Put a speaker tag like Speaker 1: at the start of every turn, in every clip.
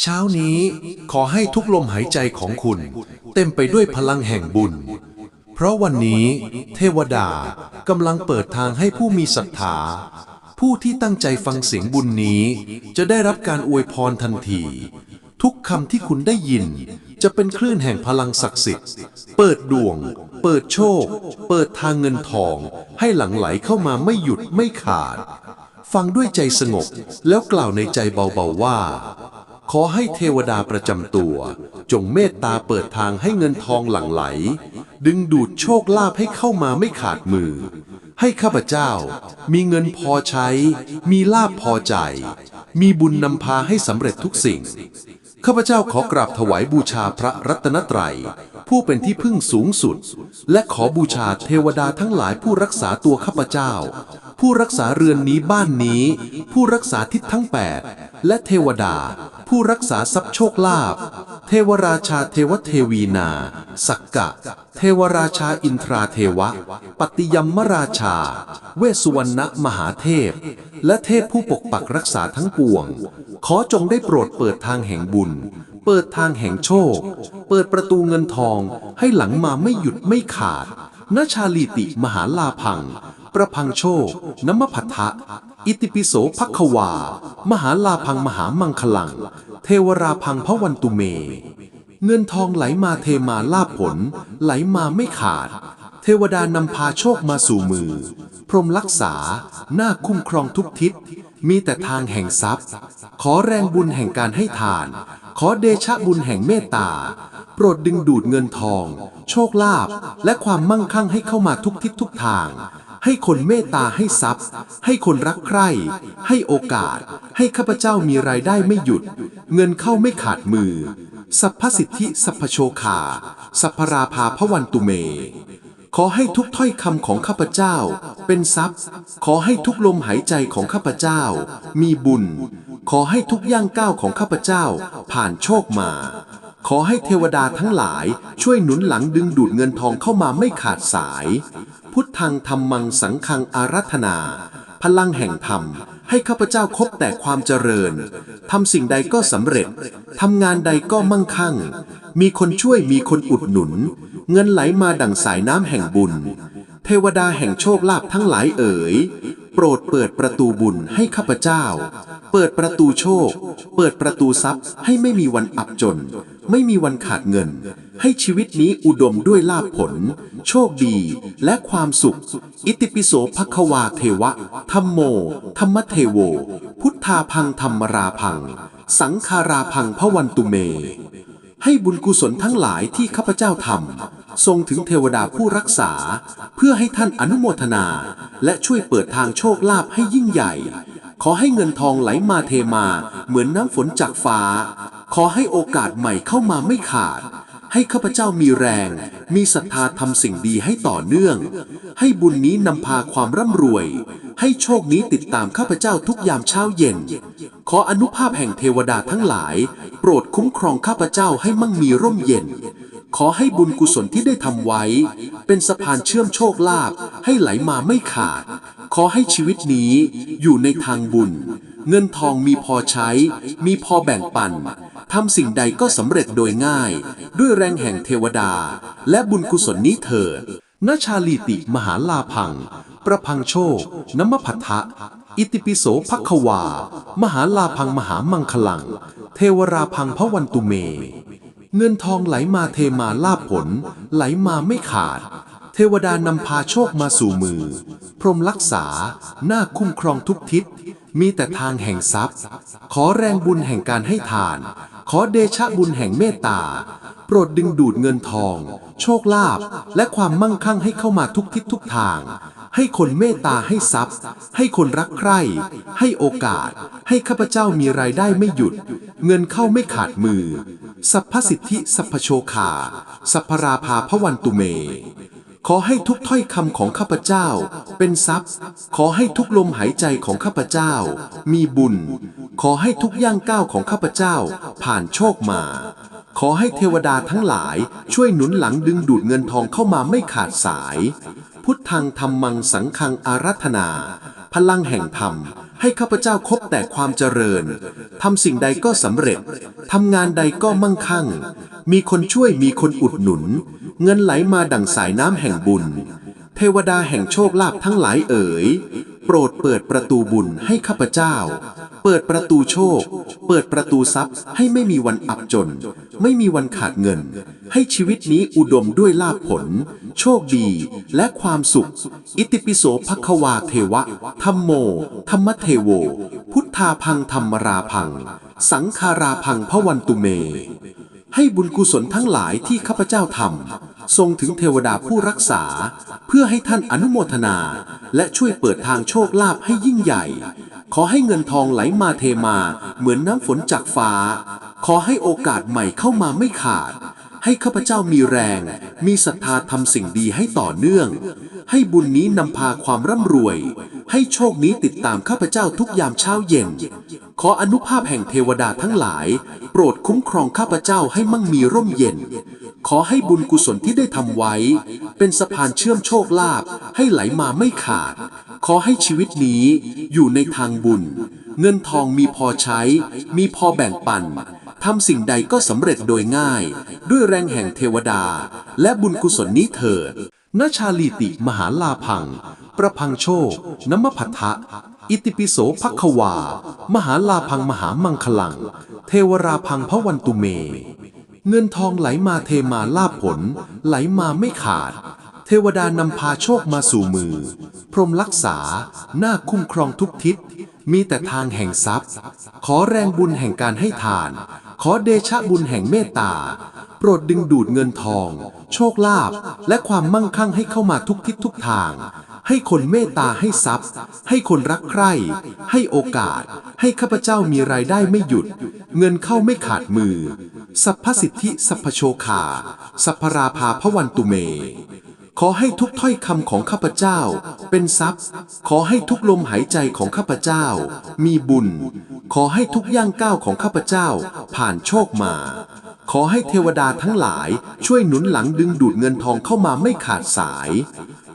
Speaker 1: เช้านี้ขอให้ทุกลมหายใจของคุณ เต็มไปด้วยพลังแห่งบุญ เพราะวันนี้เทวดากำลังเปิดทางให้ผู้มีศรัทธาผู้ที่ตั้งใจฟังเสียงบุญนี้ จะได้รับการอวยพรทันที ทุกคำที่คุณได้ยิน จะเป็นคลื่นแห่งพลังศักดิ์สิทธิ์ เปิดดวง เปิดโชค เปิดทางเงินทอง ให้หลั่งไหลเข้ามาไม่หยุดไม่ขาด ฟังด้วยใจสงบแล้วกล่าวในใจเบาๆว่า ขอให้เทวดาประจำตัว จงเมตตาเปิดทางให้เงินทองหลั่งไหล ดึงดูดโชคลาภให้เข้ามาไม่ขาดมือ ให้ข้าพเจ้า มีเงินพอใช้ มีลาภพอใจ มีบุญนำพาให้สำเร็จทุกสิ่ง ข้าพเจ้าขอกราบถวายบูชาพระรัตนตรัย ผู้เป็นที่พึ่งสูงสุด และขอบูชาเทวดาทั้งหลายผู้รักษาตัวข้าพเจ้า ผู้รักษาเรือนนี้บ้านนี้ ผู้รักษาทิศทั้งแปดและเทวดา ผู้รักษาทรัพย์โชคลาภเทวราชาเทวเทวีนา สักกะ เทวราชาอินทราเทวะ ปฏิยมมราชา เวสสุวรรณมหาเทพ และเทพผู้ปกปักรักษาทั้งปวง ขอจงได้โปรดเปิดทางแห่งบุญ เปิดทางแห่งโชค เปิดประตูเงินทองให้หลังมาไม่หยุดไม่ขาดนชาลีติมหาลาพัง ประพังโชคน้มพัทธะ อิติปิโสภักควา มหาลาพังมหามังคลัง เทวราพังพระวันตุเม เงินทองไหลมาเทมาลาผล ไหลมาไม่ขาด เทวดานำพาโชคมาสู่มือ พรหมรักษา หน้าคุ้มครองทุกทิศ มีแต่ทางแห่งทรัพย์ ขอแรงบุญแห่งการให้ทาน ขอเดชะบุญแห่งเมตตา โปรดดึงดูดเงินทอง โชคลาภและความมั่งคั่งให้เข้ามาทุกทิศทุกทาง ให้คนเมตตาให้ทรัพย์ ให้คนรักใคร่ ให้โอกาส ให้ข้าพเจ้ามีรายได้ไม่หยุด เงินเข้าไม่ขาดมือ สัพพสิทธิสัพพโชคา สัพพราภาพวันตุเม ขอให้ทุกถ้อยคำของข้าพเจ้า เป็นทรัพย์ ขอให้ทุกลมหายใจของข้าพเจ้า มีบุญ ขอให้ทุกย่างก้าวของข้าพเจ้า ผ่านโชคมาขอให้เทวดาทั้งหลายช่วยหนุนหลังดึงดูดเงินทองเข้ามาไม่ขาดสาย พุทธังธรรมังสังฆังอารัธนา พลังแห่งธรรม ให้ข้าพเจ้าคบแต่ความเจริญทำสิ่งใดก็สำเร็จทำงานใดก็มั่งคั่ง มีคนช่วยมีคนอุดหนุน เงินไหลมาดั่งสายน้ำแห่งบุญ เทวดาแห่งโชคลาภทั้งหลายเอ๋ย โปรดเปิดประตูบุญให้ข้าพเจ้า เปิดประตูโชค เปิดประตูทรัพย์ให้ไม่มีวันอับจน ไม่มีวันขาดเงิน ให้ชีวิตนี้อุดมด้วยลาภผล โชคดีและความสุข อิติปิโสภควาเทวะธรรมโม ธรรมเทโว พุทธาพังธรรมราพัง สังคาราพังพวันตุเม ให้บุญกุศลทั้งหลายที่ข้าพเจ้าทำ ทรงถึงเทวดาผู้รักษา เพื่อให้ท่านอนุโมทนา และช่วยเปิดทางโชคลาภให้ยิ่งใหญ่ ขอให้เงินทองไหลมาเทมา เหมือนน้ำฝนจากฟ้า ขอให้โอกาสใหม่เข้ามาไม่ขาด ให้ข้าพเจ้ามีแรง มีศรัทธาทำสิ่งดีให้ต่อเนื่อง ให้บุญนี้นำพาความร่ำรวย ให้โชคนี้ติดตามข้าพเจ้าทุกยามเช้าเย็น ขออนุภาพแห่งเทวดาทั้งหลาย โปรดคุ้มครองข้าพเจ้าให้มั่งมีร่มเย็น ขอให้บุญกุศลที่ได้ทำไว้ เป็นสะพานเชื่อมโชคลาภให้ไหลมาไม่ขาด ขอให้ชีวิตนี้อยู่ในทางบุญ เงินทองมีพอใช้ มีพอแบ่งปันทำสิ่งใดก็สำเร็จโดยง่าย ด้วยแรงแห่งเทวดา และบุญกุศลนี้เถิดนชาลีติมหาลาพัง ประพังโชค น้มพัทธะอิติปิโสภัควา มหาลาพังมหามังคลัง เทวราพังพระวันตุเม เงินทองไหลมาเทมาลาภผล ไหลมาไม่ขาด เทวดานำพาโชคมาสู่มือ พรหมรักษา หน้าคุ้มครองทุกทิศ มีแต่ทางแห่งทรัพย์ ขอแรงบุญแห่งการให้ทาน ขอเดชะบุญแห่งเมตตา โปรดดึงดูดเงินทอง โชคลาภและความมั่งคั่งให้เข้ามาทุกทิศทุกทาง ให้คนเมตตาให้ทรัพย์ ให้คนรักใคร่ ให้โอกาส ให้ข้าพเจ้ามีรายได้ไม่หยุด เงินเข้าไม่ขาดมือ สัพพสิทธิสัพพโชคา สัพพราภาพวันตุเม ขอให้ทุกถ้อยคำของข้าพเจ้า เป็นทรัพย์ ขอให้ทุกลมหายใจของข้าพเจ้า มีบุญ ขอให้ทุกย่างก้าวของข้าพเจ้า ผ่านโชคมาขอให้เทวดาทั้งหลายช่วยหนุนหลังดึงดูดเงินทองเข้ามาไม่ขาดสาย พุทธังธรรมังสังฆังอารัธนา พลังแห่งธรรม ให้ข้าพเจ้าคบแต่ความเจริญทำสิ่งใดก็สำเร็จทำงานใดก็มั่งคั่ง มีคนช่วยมีคนอุดหนุน เงินไหลมาดั่งสายน้ำแห่งบุญ เทวดาแห่งโชคลาภทั้งหลายเอ๋ย ปรดเปิดประตูบุญให้ข้าพเจ้า เปิดประตูโชค เปิดประตูทรัพย์ให้ไม่มีวันอับจน ไม่มีวันขาดเงิน ให้ชีวิตนี้อุดมด้วยลาภผล โชคดีและความสุข อิติปิโสภควาเทวะธรรมโม ธรรมเทโว พุทธาพังธรรมราพัง สังคาราพังพระวันตุเม ให้บุญกุศลทั้งหลายที่ข้าพเจ้าทำ ทรงถึงเทวดาผู้รักษา เพื่อให้ท่านอนุโมทนา และช่วยเปิดทางโชคลาภให้ยิ่งใหญ่ ขอให้เงินทองไหลมาเทมา เหมือนน้ำฝนจากฟ้า ขอให้โอกาสใหม่เข้ามาไม่ขาด ให้ข้าพเจ้ามีแรง มีศรัทธาทำสิ่งดีให้ต่อเนื่อง ให้บุญนี้นำพาความร่ำรวย ให้โชคนี้ติดตามข้าพเจ้าทุกยามเช้าเย็น ขออนุภาพแห่งเทวดาทั้งหลาย โปรดคุ้มครองข้าพเจ้าให้มั่งมีร่มเย็น ขอให้บุญกุศลที่ได้ทำไว้ เป็นสะพานเชื่อมโชคลาภให้ไหลมาไม่ขาด ขอให้ชีวิตนี้อยู่ในทางบุญ เงินทองมีพอใช้ มีพอแบ่งปันทำสิ่งใดก็สำเร็จโดยง่าย ด้วยแรงแห่งเทวดา และบุญกุศลนี้เถิดนชาลีติมหาลาพัง ประพังโชคน้ำมพัทธะ อิติปิโสภักควา มหาลาพังมหามังคลัง เทวราพังพระวันตุเม เงินทองไหลมาเทมาลาภผล ไหลมาไม่ขาด เทวดานำพาโชคมาสู่มือ พรหมรักษา หน้าคุ้มครองทุกทิศ มีแต่ทางแห่งทรัพย์ ขอแรงบุญแห่งการให้ทาน ขอเดชะบุญแห่งเมตตา โปรดดึงดูดเงินทอง โชคลาภและความมั่งคั่งให้เข้ามาทุกทิศทุกทาง ให้คนเมตตาให้ทรัพย์ ให้คนรักใคร่ ให้โอกาส ให้ข้าพเจ้ามีรายได้ไม่หยุด เงินเข้าไม่ขาดมือ สัพพสิทธิสัพพโชคา สัพพราภาพวันตุเม ขอให้ทุกถ้อยคำของข้าพเจ้า เป็นทรัพย์ ขอให้ทุกลมหายใจของข้าพเจ้า มีบุญ ขอให้ทุกย่างก้าวของข้าพเจ้า ผ่านโชคมาขอให้เทวดาทั้งหลายช่วยหนุนหลังดึงดูดเงินทองเข้ามาไม่ขาดสาย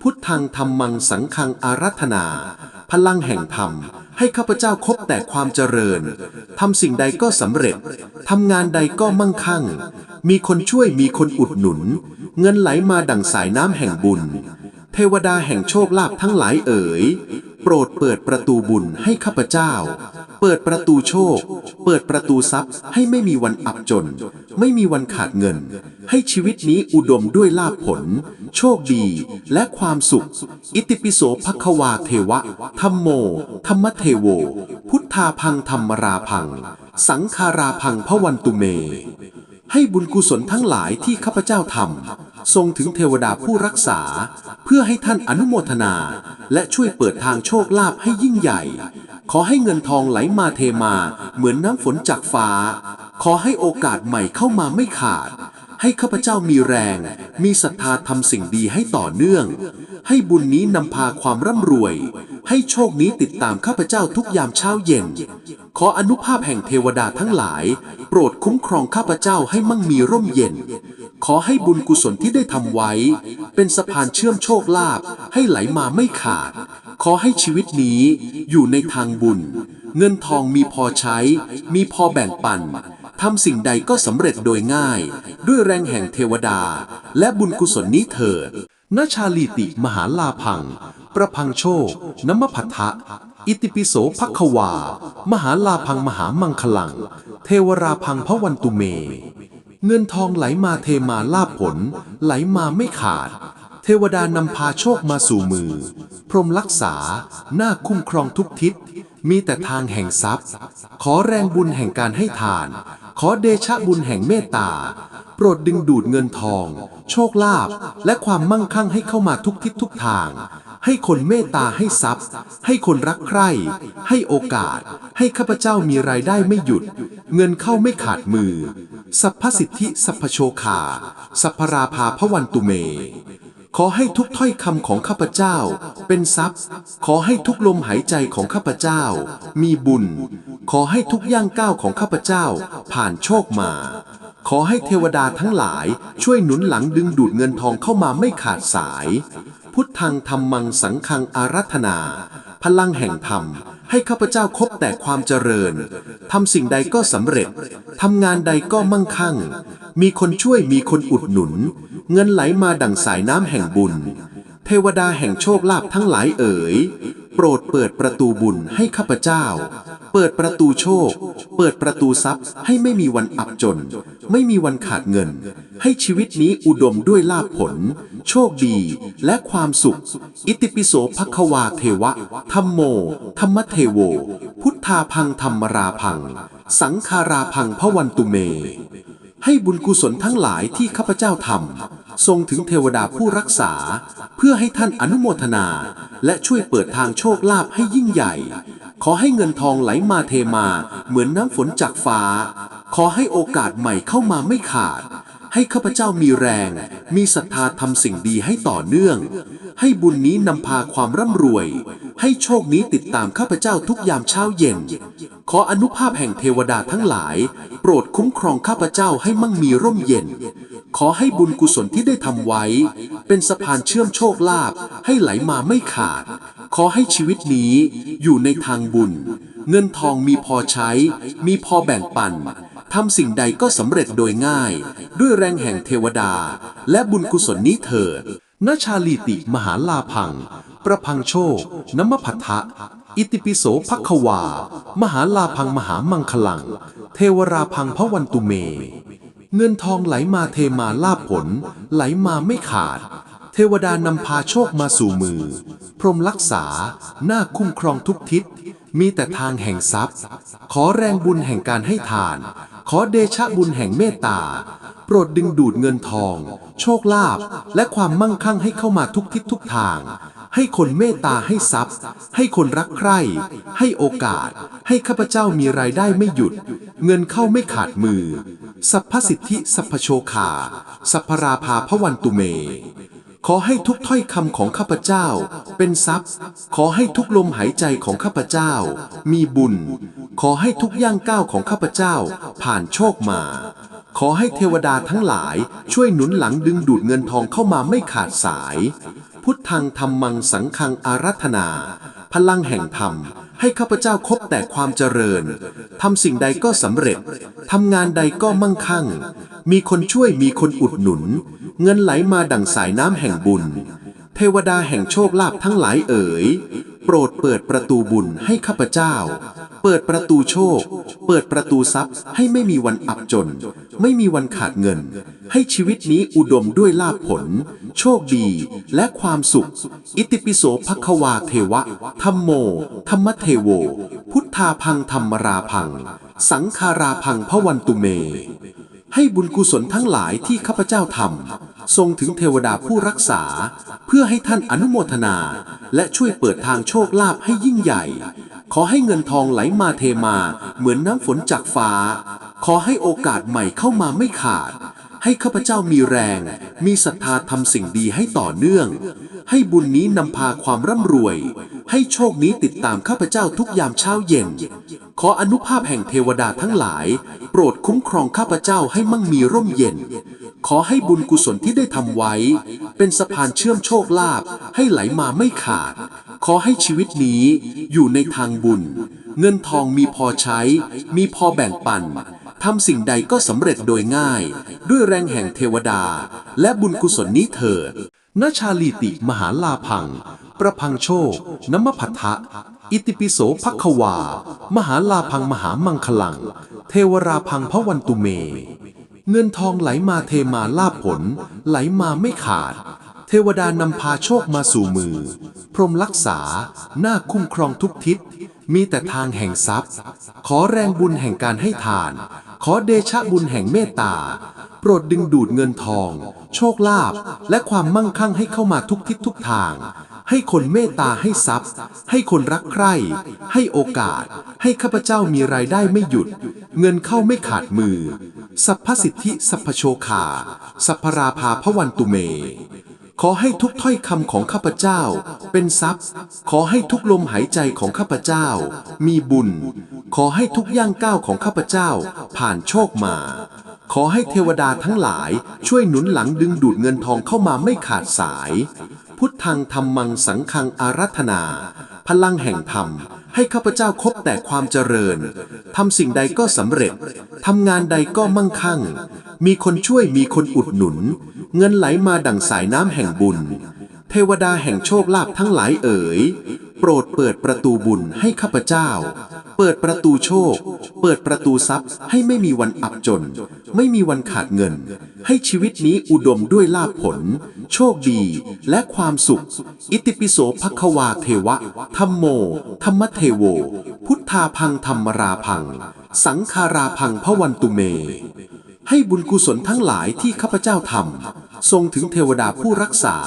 Speaker 1: พุทธังธรรมังสังฆังอารัธนา พลังแห่งธรรม ให้ข้าพเจ้าคบแต่ความเจริญทำสิ่งใดก็สำเร็จทำงานใดก็มั่งคั่ง มีคนช่วยมีคนอุดหนุน เงินไหลมาดั่งสายน้ำแห่งบุญ เทวดาแห่งโชคลาภทั้งหลายเอ๋ยโปรดเปิดประตูบุญให้ข้าพเจ้า เปิดประตูโชค เปิดประตูทรัพย์ให้ไม่มีวันอับจน ไม่มีวันขาดเงิน ให้ชีวิตนี้อุดมด้วยลาภผล โชคดีและความสุข อิติปิโสภควาเทวะธรรมโม ธรรมเทโว พุทธาพังธรรมราพัง สังคาราพังพระวันตุเม ให้บุญกุศลทั้งหลายที่ข้าพเจ้าทำทรงถึงเทวดาผู้รักษา เพื่อให้ท่านอนุโมทนา และช่วยเปิดทางโชคลาภให้ยิ่งใหญ่ ขอให้เงินทองไหลมาเทมา เหมือนน้ำฝนจากฟ้า ขอให้โอกาสใหม่เข้ามาไม่ขาด ให้ข้าพเจ้ามีแรง มีศรัทธาทำสิ่งดีให้ต่อเนื่อง ให้บุญนี้นำพาความร่ำรวย ให้โชคนี้ติดตามข้าพเจ้าทุกยามเช้าเย็น ขออนุภาพแห่งเทวดาทั้งหลาย โปรดคุ้มครองข้าพเจ้าให้มั่งมีร่มเย็น ขอให้บุญกุศลที่ได้ทำไว้ เป็นสะพานเชื่อมโชคลาภให้ไหลมาไม่ขาด ขอให้ชีวิตนี้อยู่ในทางบุญ เงินทองมีพอใช้ มีพอแบ่งปัน ทำสิ่งใดก็สำเร็จโดยง่าย ด้วยแรงแห่งเทวดา และบุญกุศลนี้เถิดนชาลีติมหาลาพัง ประพังโชคน้ำมพัทธะ อิติปิโสภัควา มหาลาพังมหามังคลัง เทวราพังพระวันตุเม เงินทองไหลมาเทมาลาผล ไหลมาไม่ขาด เทวดานำพาโชคมาสู่มือ พรหมรักษา หน้าคุ้มครองทุกทิศ มีแต่ทางแห่งทรัพย์ ขอแรงบุญแห่งการให้ทาน ขอเดชะบุญแห่งเมตตา โปรดดึงดูดเงินทอง โชคลาภและความมั่งคั่งให้เข้ามาทุกทิศทุกทาง ให้คนเมตตาให้ทรัพย์ ให้คนรักใคร่ ให้โอกาส ให้ข้าพเจ้ามีรายได้ไม่หยุด เงินเข้าไม่ขาดมือ สัพพสิทธิสัพพโชคา สัพพราภาพวันตุเม ขอให้ทุกถ้อยคำของข้าพเจ้า เป็นทรัพย์ ขอให้ทุกลมหายใจของข้าพเจ้า มีบุญ ขอให้ทุกย่างก้าวของข้าพเจ้า ผ่านโชคมา ขอให้เทวดาทั้งหลาย ช่วยหนุนหลังดึงดูดเงินทองเข้ามาไม่ขาดสาย พุทธังธรรมังสังฆังอารัธนา พลังแห่งธรรม ให้ข้าพเจ้าคบแต่ความเจริญทำสิ่งใดก็สำเร็จทำงานใดก็มั่งคั่ง มีคนช่วยมีคนอุดหนุน เงินไหลมาดั่งสายน้ำแห่งบุญ เทวดาแห่งโชคลาภทั้งหลายเอ๋ย โปรดเปิดประตูบุญให้ข้าพเจ้า เปิดประตูโชค เปิดประตูทรัพย์ให้ไม่มีวันอับจน ไม่มีวันขาดเงิน ให้ชีวิตนี้อุดมด้วยลาภผล โชคดีและความสุข อิติปิโสภควาเทวะธรรมโม ธรรมเทโว พุทธาพังธรรมราพัง สังคาราพังพวันตุเม ให้บุญกุศลทั้งหลายที่ข้าพเจ้าทำทรงถึงเทวดาผู้รักษา เพื่อให้ท่านอนุโมทนา และช่วยเปิดทางโชคลาภให้ยิ่งใหญ่ ขอให้เงินทองไหลมาเทมาเหมือนน้ำฝนจากฟ้า ขอให้โอกาสใหม่เข้ามาไม่ขาด ให้ข้าพเจ้ามีแรง มีศรัทธาทำสิ่งดีให้ต่อเนื่อง ให้บุญนี้นำพาความร่ำรวย ให้โชคนี้ติดตามข้าพเจ้าทุกยามเช้าเย็น ขออนุภาพแห่งเทวดาทั้งหลาย โปรดคุ้มครองข้าพเจ้าให้มั่งมีร่มเย็น ขอให้บุญกุศลที่ได้ทำไว้ เป็นสะพานเชื่อมโชคลาภให้ไหลมาไม่ขาด ขอให้ชีวิตนี้อยู่ในทางบุญ เงินทองมีพอใช้ มีพอแบ่งปันทำสิ่งใดก็สำเร็จโดยง่าย ด้วยแรงแห่งเทวดา และบุญกุศลนี้เถิดนชาลีติมหาลาพัง ประพังโชคน้มพัทธะ อิติปิโสภควา มหาลาพังมหามังคลัง เทวราพังพระวันตุเม เงินทองไหลมาเทมาลาผล ไหลมาไม่ขาด เทวดานำพาโชคมาสู่มือ พรมรักษา หน้าคุ้มครองทุกทิศ มีแต่ทางแห่งทรัพย์ ขอแรงบุญแห่งการให้ทาน ขอเดชะบุญแห่งเมตตา โปรดดึงดูดเงินทอง โชคลาภและความมั่งคั่งให้เข้ามาทุกทิศทุกทาง ให้คนเมตตาให้ทรัพย์ ให้คนรักใคร่ ให้โอกาส ให้ข้าพเจ้ามีรายได้ไม่หยุด เงินเข้าไม่ขาดมือ สัพพสิทธิสัพพโชคา สัพพราภาพวันตุเม ขอให้ทุกถ้อยคำของข้าพเจ้า เป็นทรัพย์ ขอให้ทุกลมหายใจของข้าพเจ้า มีบุญ ขอให้ทุกย่างก้าวของข้าพเจ้า ผ่านโชคมา ขอให้เทวดาทั้งหลายช่วยหนุนหลังดึงดูดเงินทองเข้ามาไม่ขาดสาย พุทธังธรรมังสังฆังอารัธนา พลังแห่งธรรม ให้ข้าพเจ้าคบแต่ความเจริญทำสิ่งใดก็สำเร็จทำงานใดก็มั่งคั่ง มีคนช่วยมีคนอุดหนุน เงินไหลมาดั่งสายน้ำแห่งบุญ เทวดาแห่งโชคลาภทั้งหลายเอ๋ย โปรดเปิดประตูบุญให้ข้าพเจ้า เปิดประตูโชค เปิดประตูทรัพย์ให้ไม่มีวันอับจน ไม่มีวันขาดเงิน ให้ชีวิตนี้อุดมด้วยลาภผล โชคดีและความสุข อิติปิโสภควาเทวะธรรมโม ธรรมเทโว พุทธาพังธรรมราพัง สังคาราพังพวันตุเม ให้บุญกุศลทั้งหลายที่ข้าพเจ้าทำทรงถึงเทวดาผู้รักษา เพื่อให้ท่านอนุโมทนา และช่วยเปิดทางโชคลาภให้ยิ่งใหญ่ ขอให้เงินทองไหลมาเทมาเหมือนน้ำฝนจากฟ้า ขอให้โอกาสใหม่เข้ามาไม่ขาด ให้ข้าพเจ้ามีแรง มีศรัทธาทำสิ่งดีให้ต่อเนื่อง ให้บุญนี้นำพาความร่ำรวย ให้โชคนี้ติดตามข้าพเจ้าทุกยามเช้าเย็น ขออนุภาพแห่งเทวดาทั้งหลาย ปรดคุ้มครองข้าพเจ้าให้มั่งมีร่มเย็น ขอให้บุญกุศลที่ได้ทำไว้ เป็นสะพานเชื่อมโชคลาภให้ไหลมาไม่ขาด ขอให้ชีวิตนี้อยู่ในทางบุญ เงินทองมีพอใช้ มีพอแบ่งปันทำสิ่งใดก็สำเร็จโดยง่าย ด้วยแรงแห่งเทวดา และบุญกุศลนี้เถิดนชาลีติมหาลาพัง ประพังโชคน้มพัทธะ อิติปิโสภควา มหาลาพังมหามังคลัง เทวราพังพระวันตุเม เงินทองไหลมาเทมาลาผล ไหลมาไม่ขาด เทวดานำพาโชคมาสู่มือ พรหมรักษา หน้าคุ้มครองทุกทิศ มีแต่ทางแห่งทรัพย์ ขอแรงบุญแห่งการให้ทาน ขอเดชะบุญแห่งเมตตา โปรดดึงดูดเงินทอง โชคลาภและความมั่งคั่งให้เข้ามาทุกทิศทุกทาง ให้คนเมตตาให้ทรัพย์ ให้คนรักใคร่ ให้โอกาส ให้ข้าพเจ้ามีรายได้ไม่หยุด เงินเข้าไม่ขาดมือ สัพพสิทธิสัพพโชคา สัพพราภาพวันตุเม ขอให้ทุกถ้อยคำของข้าพเจ้า เป็นทรัพย์ ขอให้ทุกลมหายใจของข้าพเจ้า มีบุญ ขอให้ทุกย่างก้าวของข้าพเจ้า ผ่านโชคมาขอให้เทวดาทั้งหลายช่วยหนุนหลังดึงดูดเงินทองเข้ามาไม่ขาดสาย พุทธังธรรมังสังฆังอารัธนา พลังแห่งธรรม ให้ข้าพเจ้าคบแต่ความเจริญทำสิ่งใดก็สำเร็จทำงานใดก็มั่งคั่ง มีคนช่วยมีคนอุดหนุน เงินไหลมาดั่งสายน้ำแห่งบุญ เทวดาแห่งโชคลาภทั้งหลายเอ๋ย โปรดเปิดประตูบุญให้ข้าพเจ้า เปิดประตูโชค เปิดประตูทรัพย์ให้ไม่มีวันอับจน ไม่มีวันขาดเงิน ให้ชีวิตนี้อุดมด้วยลาภผล โชคดีและความสุข อิติปิโสภควาเทวะธรรมโม ธรรมเทโว พุทธาพังธรรมราพัง สังคาราพังพวันตุเม ให้บุญกุศลทั้งหลายที่ข้าพเจ้าทำ ทรงถึงเทวดาผู้รักษา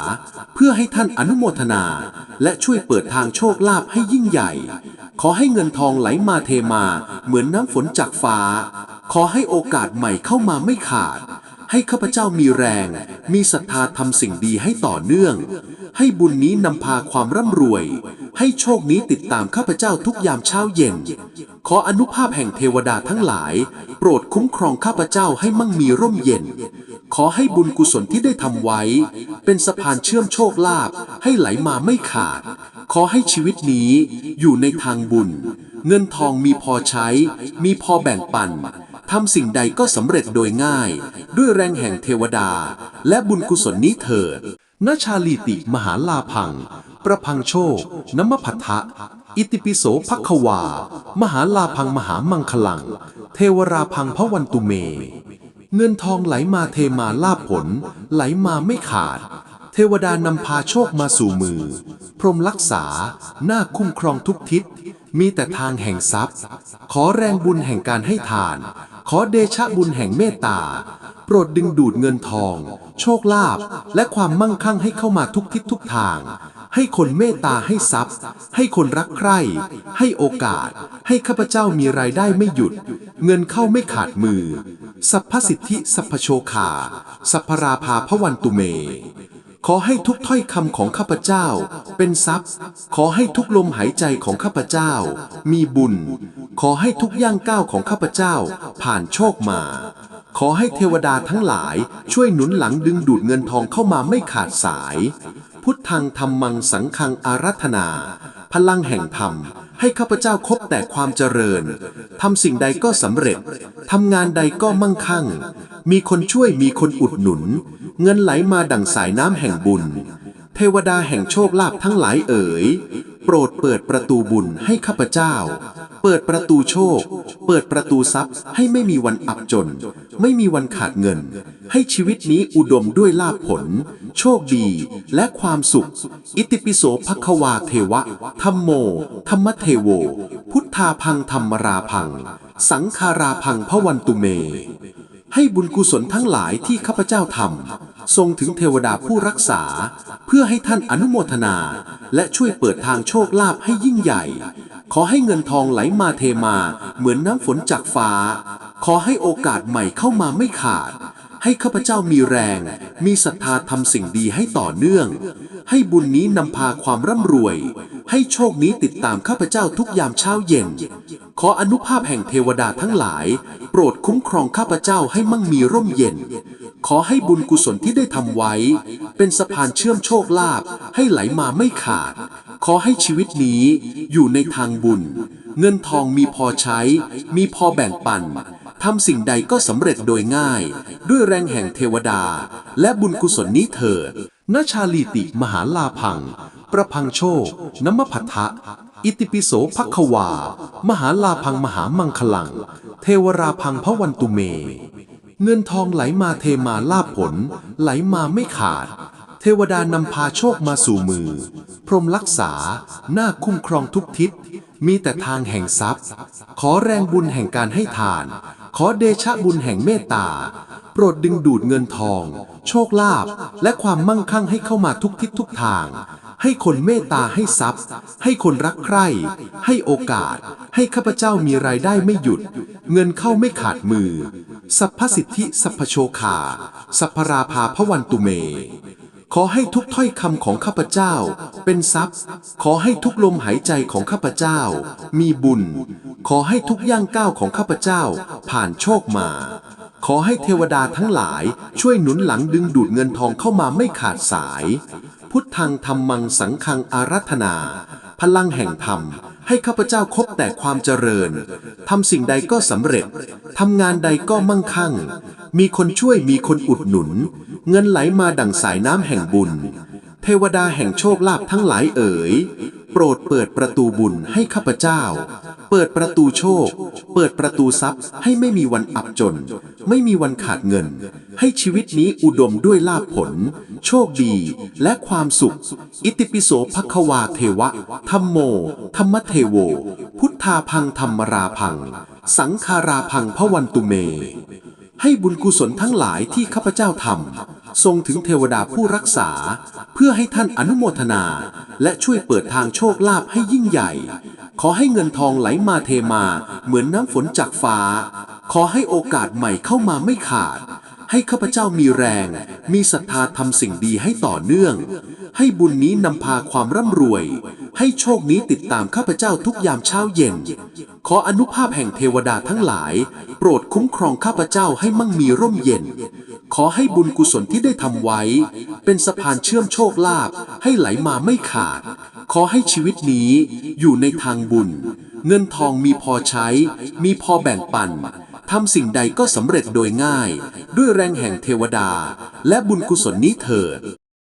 Speaker 1: เพื่อให้ท่านอนุโมทนา และช่วยเปิดทางโชคลาภให้ยิ่งใหญ่ ขอให้เงินทองไหลมาเทมา เหมือนน้ำฝนจากฟ้า ขอให้โอกาสใหม่เข้ามาไม่ขาด ให้ข้าพเจ้ามีแรง มีศรัทธาทำสิ่งดีให้ต่อเนื่อง ให้บุญนี้นำพาความร่ำรวย ให้โชคนี้ติดตามข้าพเจ้าทุกยามเช้าเย็น ขออนุภาพแห่งเทวดาทั้งหลาย โปรดคุ้มครองข้าพเจ้าให้มั่งมีร่มเย็น ขอให้บุญกุศลที่ได้ทำไว้ เป็นสะพานเชื่อมโชคลาภให้ไหลมาไม่ขาด ขอให้ชีวิตนี้อยู่ในทางบุญ เงินทองมีพอใช้ มีพอแบ่งปันทำสิ่งใดก็สำเร็จโดยง่าย ด้วยแรงแห่งเทวดา และบุญกุศลนี้เถิดนชาลีติมหาลาพัง ประพังโชคน้มพัทธะ อิติปิโสภักควา มหาลาพังมหามังคลัง เทวราพังพระวันตุเม เงินทองไหลมาเทมาลาภผล ไหลมาไม่ขาด เทวดานำพาโชคมาสู่มือ พรหมรักษา หน้าคุ้มครองทุกทิศ มีแต่ทางแห่งทรัพย์ ขอแรงบุญแห่งการให้ทาน ขอเดชะบุญแห่งเมตตา โปรดดึงดูดเงินทอง โชคลาภและความมั่งคั่งให้เข้ามาทุกทิศทุกทาง ให้คนเมตตาให้ทรัพย์ ให้คนรักใคร่ ให้โอกาส ให้ข้าพเจ้ามีรายได้ไม่หยุด เงินเข้าไม่ขาดมือ สัพพสิทธิสัพพโชคา สัพพราภาพวันตุเม ขอให้ทุกถ้อยคำของข้าพเจ้า เป็นทรัพย์ ขอให้ทุกลมหายใจของข้าพเจ้า มีบุญ ขอให้ทุกย่างก้าวของข้าพเจ้า ผ่านโชคมาขอให้เทวดาทั้งหลายช่วยหนุนหลังดึงดูดเงินทองเข้ามาไม่ขาดสาย พุทธังธรรมังสังฆังอารัธนา พลังแห่งธรรม ให้ข้าพเจ้าคบแต่ความเจริญทำสิ่งใดก็สำเร็จทำงานใดก็มั่งคั่ง มีคนช่วยมีคนอุดหนุน เงินไหลมาดั่งสายน้ำแห่งบุญ เทวดาแห่งโชคลาภทั้งหลายเอ๋ย โปรดเปิดประตูบุญให้ข้าพเจ้า เปิดประตูโชค เปิดประตูทรัพย์ ให้ไม่มีวันอับจน ไม่มีวันขาดเงิน ให้ชีวิตนี้อุดมด้วยลาภผล โชคดี และความสุข อิติปิโสภควาเทวะธรรมโม ธรรมเทโว พุทธาพังธรรมราพัง สังคาราพังพวันตุเม ให้บุญกุศลทั้งหลายที่ข้าพเจ้าทำทรงถึงเทวดาผู้รักษา เพื่อให้ท่านอนุโมทนา และช่วยเปิดทางโชคลาภให้ยิ่งใหญ่ ขอให้เงินทองไหลมาเทมา เหมือนน้ำฝนจากฟ้า ขอให้โอกาสใหม่เข้ามาไม่ขาด ให้ข้าพเจ้ามีแรง มีศรัทธาทำสิ่งดีให้ต่อเนื่อง ให้บุญนี้นำพาความร่ำรวย ให้โชคนี้ติดตามข้าพเจ้าทุกยามเช้าเย็น ขออนุภาพแห่งเทวดาทั้งหลาย โปรดคุ้มครองข้าพเจ้าให้มั่งมีร่มเย็น ขอให้บุญกุศลที่ได้ทำไว้ เป็นสะพานเชื่อมโชคลาภให้ไหลมาไม่ขาด ขอให้ชีวิตนี้อยู่ในทางบุญ เงินทองมีพอใช้ มีพอแบ่งปันทำสิ่งใดก็สำเร็จโดยง่าย ด้วยแรงแห่งเทวดา และบุญกุศลนี้เถิดนชาลีติมหาลาพัง ประพังโชคน้มพัทะอิติปิโสภัควา มหาลาพังมหามังคลัง เทวราพังพระวันตุเม เงินทองไหลมาเทมาลาภผล ไหลมาไม่ขาด เทวดานำพาโชคมาสู่มือ พรหมรักษา หน้าคุ้มครองทุกทิศ มีแต่ทางแห่งทรัพย์ ขอแรงบุญแห่งการให้ทาน ขอเดชะบุญแห่งเมตตา โปรดดึงดูดเงินทอง โชคลาภและความมั่งคั่งให้เข้ามาทุกทิศทุกทางให้คนเมตตาให้ทรัพย์ ให้คนรักใคร่ ให้โอกาส ให้ข้าพเจ้ามีรายได้ไม่หยุด เงินเข้าไม่ขาดมือ สัพพสิทธิสัพพโชคา สัพพราภาพวันตุเม ขอให้ทุกถ้อยคำของข้าพเจ้า เป็นทรัพย์ ขอให้ทุกลมหายใจของข้าพเจ้า มีบุญ ขอให้ทุกย่างก้าวของข้าพเจ้า ผ่านโชคมา ขอให้เทวดาทั้งหลายช่วยหนุนหลังดึงดูดเงินทองเข้ามาไม่ขาดสาย พุทธังธรรมังสังฆังอารัธนา พลังแห่งธรรม ให้ข้าพเจ้าคบแต่ความเจริญทำสิ่งใดก็สำเร็จทำงานใดก็มั่งคั่ง มีคนช่วยมีคนอุดหนุน เงินไหลมาดั่งสายน้ำแห่งบุญ เทวดาแห่งโชคลาภทั้งหลายเอ๋ย โปรดเปิดประตูบุญให้ข้าพเจ้า เปิดประตูโชค เปิดประตูทรัพย์ ให้ไม่มีวันอับจน ไม่มีวันขาดเงิน ให้ชีวิตนี้อุดมด้วยลาภผล โชคดีและความสุข อิติปิโสภควาเทวะธรรมโม ธรรมเทโว พุทธาพังธรรมราพัง สังคาราพังพวันตุเม ให้บุญกุศลทั้งหลายที่ข้าพเจ้าทำ ทรงถึงเทวดาผู้รักษา เพื่อให้ท่านอนุโมทนา และช่วยเปิดทางโชคลาภให้ยิ่งใหญ่ ขอให้เงินทองไหลมาเทมา เหมือนน้ำฝนจากฟ้า ขอให้โอกาสใหม่เข้ามาไม่ขาด ให้ข้าพเจ้ามีแรง มีศรัทธาทำสิ่งดีให้ต่อเนื่อง ให้บุญนี้นำพาความร่ำรวย ให้โชคนี้ติดตามข้าพเจ้าทุกยามเช้าเย็น ขออนุภาพแห่งเทวดาทั้งหลาย โปรดคุ้มครองข้าพเจ้าให้มั่งมีร่มเย็น ขอให้บุญกุศลที่ได้ทำไว้ เป็นสะพานเชื่อมโชคลาภให้ไหลมาไม่ขาด ขอให้ชีวิตนี้อยู่ในทางบุญ เงินทองมีพอใช้ มีพอแบ่งปันทำสิ่งใดก็สำเร็จโดยง่าย ด้วยแรงแห่งเทวดา และบุญกุศลนี้เถิด